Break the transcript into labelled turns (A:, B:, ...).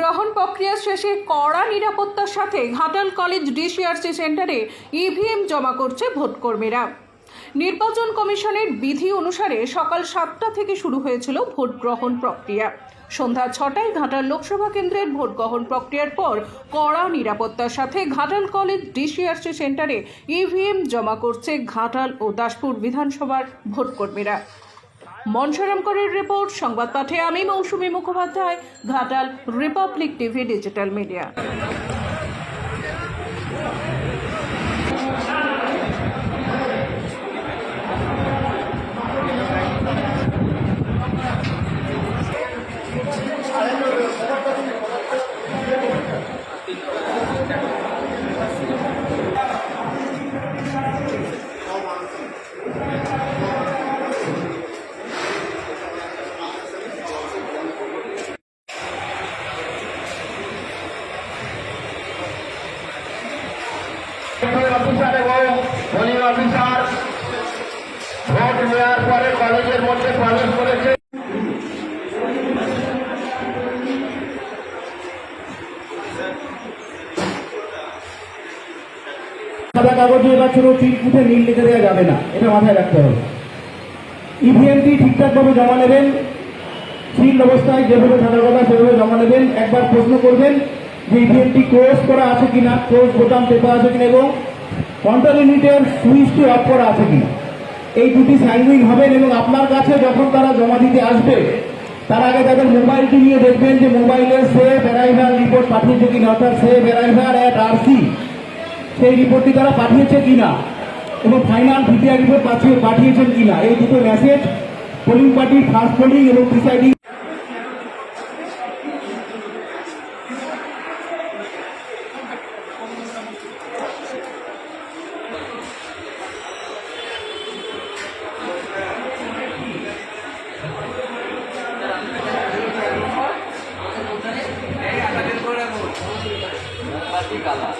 A: গ্রহণ প্রক্রিয়া শেষে কড়া নিরাপত্তার সাথে ঘাটাল কলেজ ডিসিআরসি সেন্টারে ইভিএম জমা করছে ভোটকর্মীরা। নির্বাচন কমিশনের বিধি অনুসারে সকাল সাতটা থেকে শুরু হয়েছিল ভোট গ্রহণ প্রক্রিয়া। সন্ধ্যা ছটায় ঘাটাল লোকসভা কেন্দ্রের ভোট গ্রহণ প্রক্রিয়ার পর কড়া নিরাপত্তার সাথে ঘাটাল কলেজ ডিসিআরসি সেন্টারে ইভিএম জমা করছে ঘাটাল ও দাসপুর বিধানসভার ভোটকর্মীরা। মনসারাম করের রিপোর্ট সংবাদ পাঠে আমি Mousumi Mukhopadhyay Ghatal Republic TV digital media.
B: মধ্যে করেছে।
C: সাদা চিট ফুটে নীল লিখে দেওয়া যাবে না, এটা মাথায় রাখতে হবে। ইভিএমটি জমা নেবেন সিল অবস্থায় যেভাবে থাকার কথা সেভাবে জমা নেবেন, একবার প্রশ্ন করবেন যে ইভিএমটি ক্লোজ করা আছে কিনা, ক্লোজ বোতাম টেপা আছে কিনা, এবং কন্ট্রোল ইউনিটের সুইচটি অফ করা আছে কিনা। এই দুটি সাইনিং হবেন এবং আপনার কাছে যখন তারা জমা দিতে আসবে, তার আগে তাদের মোবাইলটি নিয়ে দেখবেন যে মোবাইলের সেভ অ্যারাইভার রিপোর্ট পাঠিয়েছে কিনা, অর্থাৎ সেভ অ্যারাইভার অ্যাট আরসি সেই রিপোর্টটি তারা পাঠিয়েছে কিনা এবং ফাইনাল ভিটিআর রিপোর্ট পাঠিয়ে পাঠিয়েছেন কিনা। এই দুটো মেসেজ পোলিং পার্টির ফার্স্ট পোলিং এবং প্রিসাইডিং
D: 你干吗？